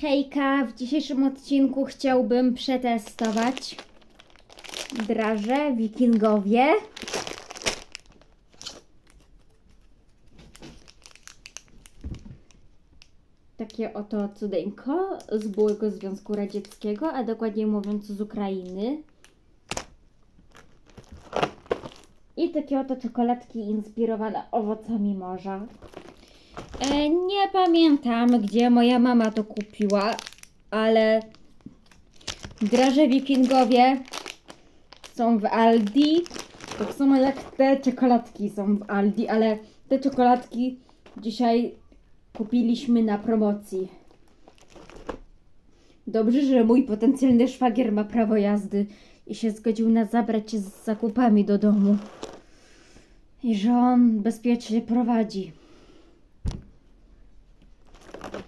Hejka, w dzisiejszym odcinku chciałbym przetestować draże wikingowie. Takie oto cudeńko z byłego Związku Radzieckiego, a dokładniej mówiąc z Ukrainy. I takie oto czekoladki inspirowane owocami morza. E, nie pamiętam, gdzie moja mama to kupiła, ale draże wikingowie są w Aldi. Tak samo jak te czekoladki są w Aldi, ale te czekoladki dzisiaj kupiliśmy na promocji. Dobrze, że mój potencjalny szwagier ma prawo jazdy i się zgodził nas zabrać z zakupami do domu. I że on bezpiecznie prowadzi.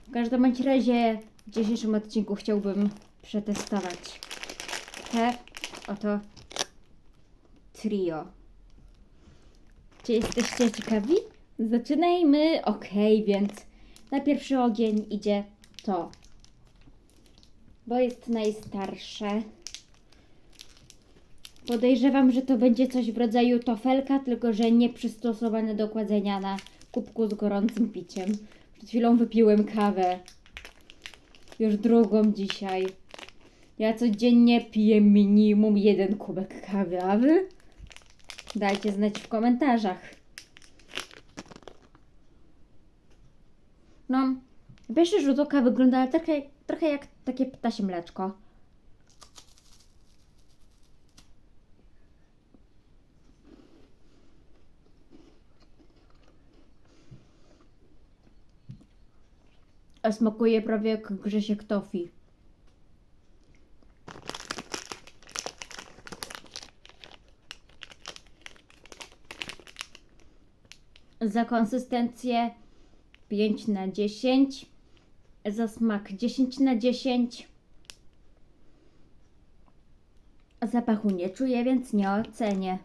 W każdym bądź razie w dzisiejszym odcinku chciałbym przetestować te oto trio. Czy jesteście ciekawi? Zaczynajmy. Ok, więc na pierwszy ogień idzie to, bo jest najstarsze. Podejrzewam, że to będzie coś w rodzaju tofelka, tylko że nie przystosowane do kładzenia na kubku z gorącym piciem. Przed chwilą wypiłem kawę. Już drugą dzisiaj. Ja codziennie piję minimum jeden kubek kawy, a wy? Dajcie znać w komentarzach. No, pierwszy rzut oka wygląda trochę, trochę jak takie ptasie mleczko. A smakuje prawie jak Grzesiek Tofi. Za konsystencję 5 na 10. Za smak 10 na 10. Zapachu nie czuję, więc nie ocenię.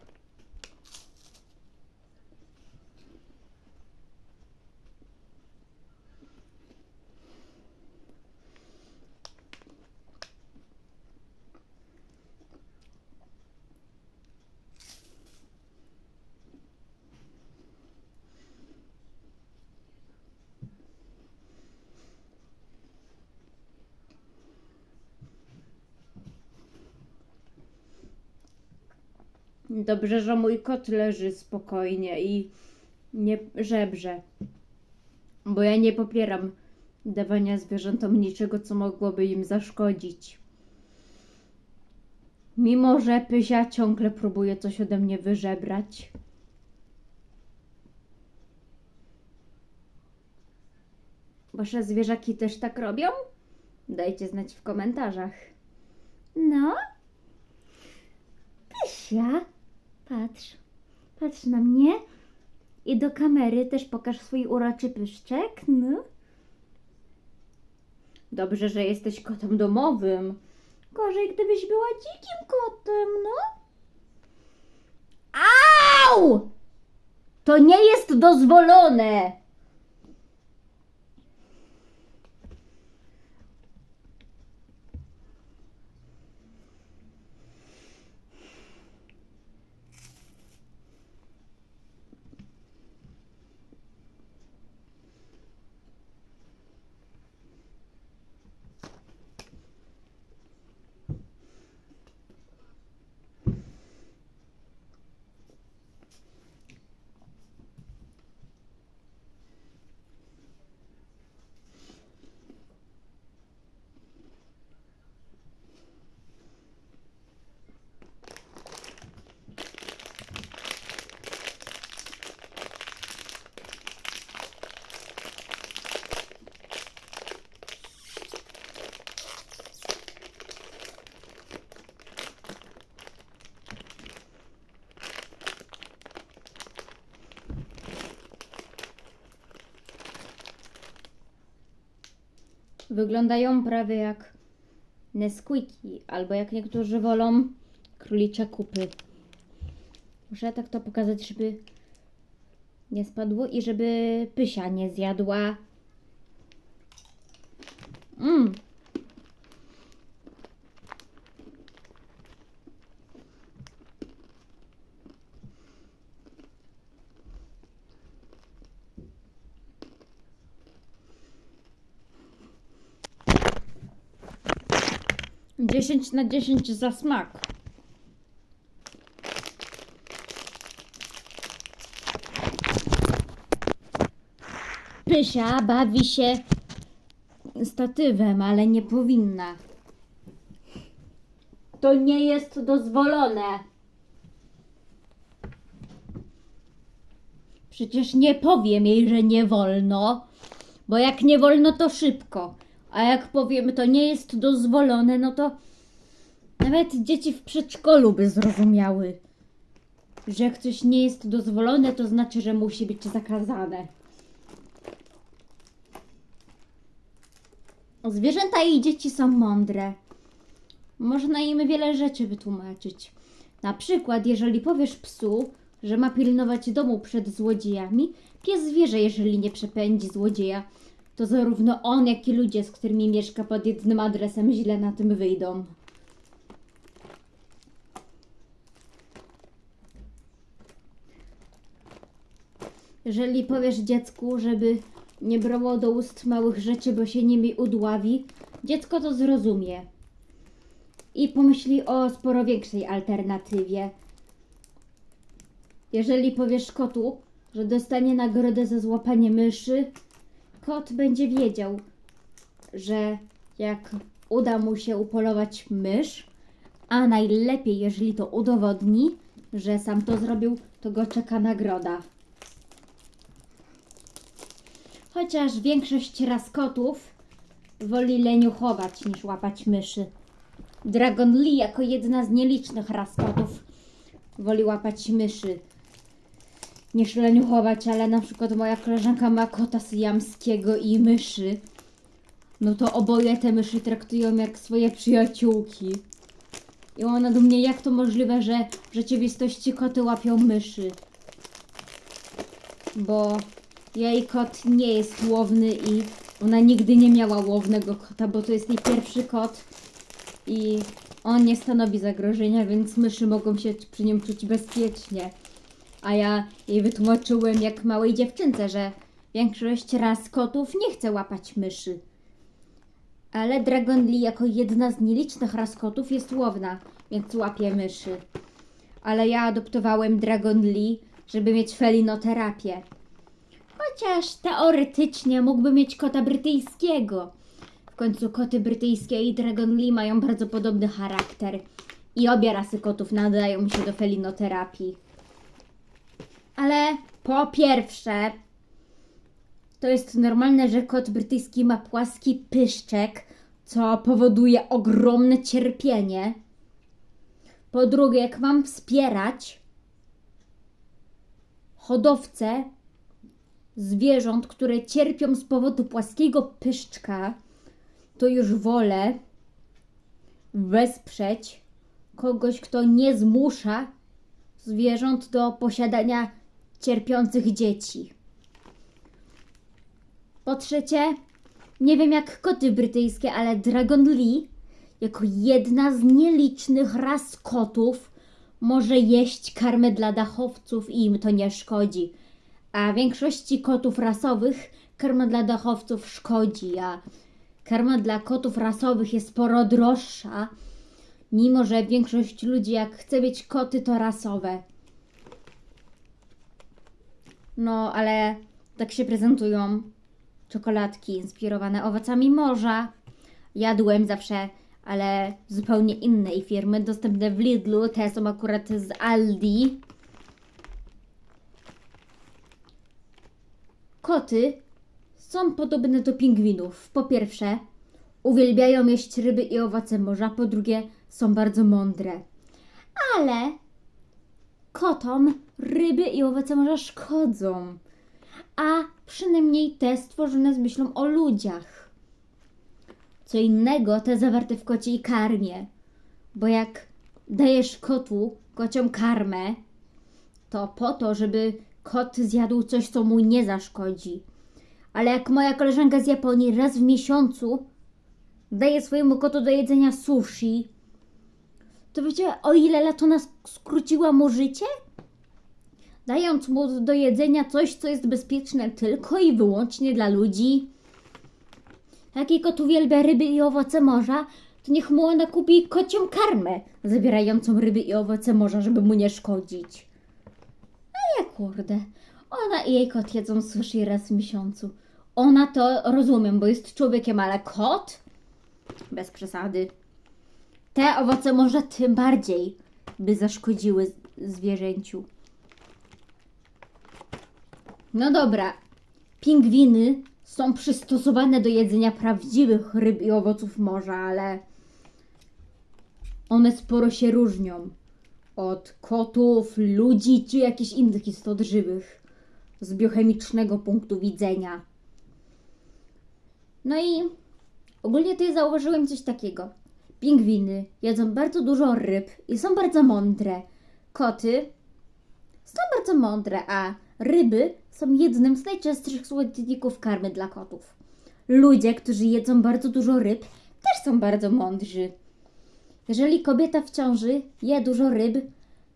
Dobrze, że mój kot leży spokojnie i nie żebrze. Bo ja nie popieram dawania zwierzętom niczego, co mogłoby im zaszkodzić. Mimo, że Pysia ciągle próbuje coś ode mnie wyżebrać. Wasze zwierzaki też tak robią? Dajcie znać w komentarzach. No? Pysia, patrz. Patrz na mnie. I do kamery też pokaż swój uroczy pyszczek. No. Dobrze, że jesteś kotem domowym. Gorzej, gdybyś była dzikim kotem, no. Au! To nie jest dozwolone. Wyglądają prawie jak Nesquiki, albo jak niektórzy wolą królicze kupy. Muszę tak to pokazać, żeby nie spadło i żeby pysia nie zjadła. Mmm, 10 na 10 za smak. Pysia bawi się statywem, ale nie powinna. To nie jest dozwolone. Przecież nie powiem jej, że nie wolno, bo jak nie wolno, to szybko. A jak powiem, to nie jest dozwolone, no to nawet dzieci w przedszkolu by zrozumiały, że jak coś nie jest dozwolone, to znaczy, że musi być zakazane. Zwierzęta i dzieci są mądre. Można im wiele rzeczy wytłumaczyć. Na przykład, jeżeli powiesz psu, że ma pilnować domu przed złodziejami, pies wie, że jeżeli nie przepędzi złodzieja, to zarówno on, jak i ludzie, z którymi mieszka pod jednym adresem, źle na tym wyjdą. Jeżeli powiesz dziecku, żeby nie brało do ust małych rzeczy, bo się nimi udławi, dziecko to zrozumie i pomyśli o sporo większej alternatywie. Jeżeli powiesz kotu, że dostanie nagrodę za złapanie myszy, kot będzie wiedział, że jak uda mu się upolować mysz, a najlepiej, jeżeli to udowodni, że sam to zrobił, to go czeka nagroda. Chociaż większość raskotów woli leniuchować niż łapać myszy. Dragon Lee jako jedna z nielicznych raskotów woli łapać myszy niż leniuchować, ale na przykład moja koleżanka ma kota syjamskiego i myszy. No to oboje te myszy traktują jak swoje przyjaciółki. I ona do mnie, jak to możliwe, że w rzeczywistości koty łapią myszy? Bo jej kot nie jest łowny i ona nigdy nie miała łownego kota, bo to jest jej pierwszy kot i on nie stanowi zagrożenia, więc myszy mogą się przy nim czuć bezpiecznie. A ja jej wytłumaczyłem jak małej dziewczynce, że większość raz kotów nie chce łapać myszy. Ale Dragon Lee jako jedna z nielicznych ras kotów jest łowna, więc łapie myszy. Ale ja adoptowałem Dragon Lee, żeby mieć felinoterapię. Chociaż teoretycznie mógłby mieć kota brytyjskiego. W końcu koty brytyjskie i Dragon Lee mają bardzo podobny charakter. I obie rasy kotów nadają się do felinoterapii. Ale po pierwsze, to jest normalne, że kot brytyjski ma płaski pyszczek, co powoduje ogromne cierpienie. Po drugie, jak mam wspierać hodowcę zwierząt, które cierpią z powodu płaskiego pyszczka, to już wolę wesprzeć kogoś, kto nie zmusza zwierząt do posiadania cierpiących dzieci. Po trzecie, nie wiem jak koty brytyjskie, ale Dragon Lee, jako jedna z nielicznych ras kotów, może jeść karmę dla dachowców i im to nie szkodzi. A większości kotów rasowych karma dla dachowców szkodzi, a karma dla kotów rasowych jest sporo droższa, mimo że większość ludzi jak chce mieć koty to rasowe. No, ale tak się prezentują czekoladki inspirowane owocami morza. Jadłem zawsze, ale zupełnie innej firmy, dostępne w Lidlu, te są akurat z Aldi. Koty są podobne do pingwinów. Po pierwsze, uwielbiają jeść ryby i owoce morza, po drugie, są bardzo mądre. Ale kotom ryby i owoce morza szkodzą. A przynajmniej te stworzone z myślą o ludziach. Co innego te zawarte w kociej karmie. Bo jak dajesz kotu kocią karmę, to po to, żeby kot zjadł coś, co mu nie zaszkodzi. Ale jak moja koleżanka z Japonii raz w miesiącu daje swojemu kotu do jedzenia sushi, to wiecie, o ile lat ona sk- skróciła mu życie? Dając mu do jedzenia coś, co jest bezpieczne tylko i wyłącznie dla ludzi. Jaki kot uwielbia ryby i owoce morza, to niech mu ona kupi kocią karmę zawierającą ryby i owoce morza, żeby mu nie szkodzić. A ja kurde, ona i jej kot jedzą sushi raz w miesiącu. Ona to rozumiem, bo jest człowiekiem, ale kot? Bez przesady. Te owoce morza tym bardziej by zaszkodziły zwierzęciu. No dobra, pingwiny są przystosowane do jedzenia prawdziwych ryb i owoców morza, ale one sporo się różnią od kotów, ludzi czy jakichś innych istot żywych z biochemicznego punktu widzenia. No i ogólnie tutaj zauważyłem coś takiego. Pingwiny jedzą bardzo dużo ryb i są bardzo mądre. Koty są bardzo mądre, a ryby są jednym z najczęstszych słodników karmy dla kotów. Ludzie, którzy jedzą bardzo dużo ryb, też są bardzo mądrzy. Jeżeli kobieta w ciąży je dużo ryb,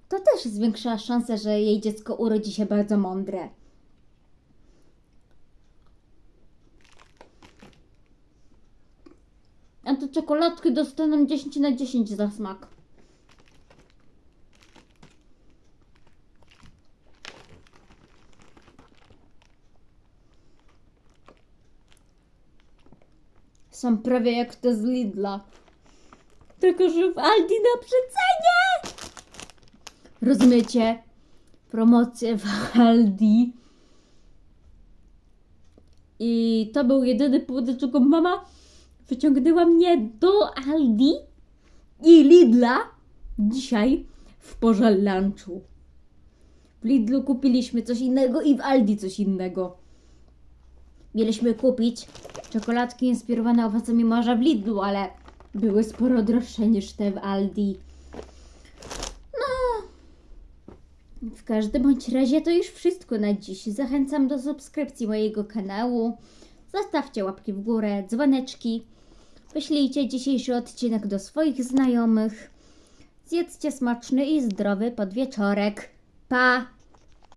to też zwiększa szansę, że jej dziecko urodzi się bardzo mądre. A te czekoladki dostaną 10 na 10 za smak. Są prawie jak te z Lidla. Tylko, że w Aldi na przecenie! Rozumiecie? Promocje w Aldi. I to był jedyny powód, dlaczego mama wyciągnęła mnie do Aldi i Lidla dzisiaj w porze lunchu. W Lidlu kupiliśmy coś innego i w Aldi coś innego. Mieliśmy kupić czekoladki inspirowane owocami morza w Lidlu, ale były sporo droższe niż te w Aldi. No, w każdym bądź razie to już wszystko na dziś. Zachęcam do subskrypcji mojego kanału. Zostawcie łapki w górę, dzwoneczki. Wyślijcie dzisiejszy odcinek do swoich znajomych. Zjedzcie smaczny i zdrowy podwieczorek. Pa!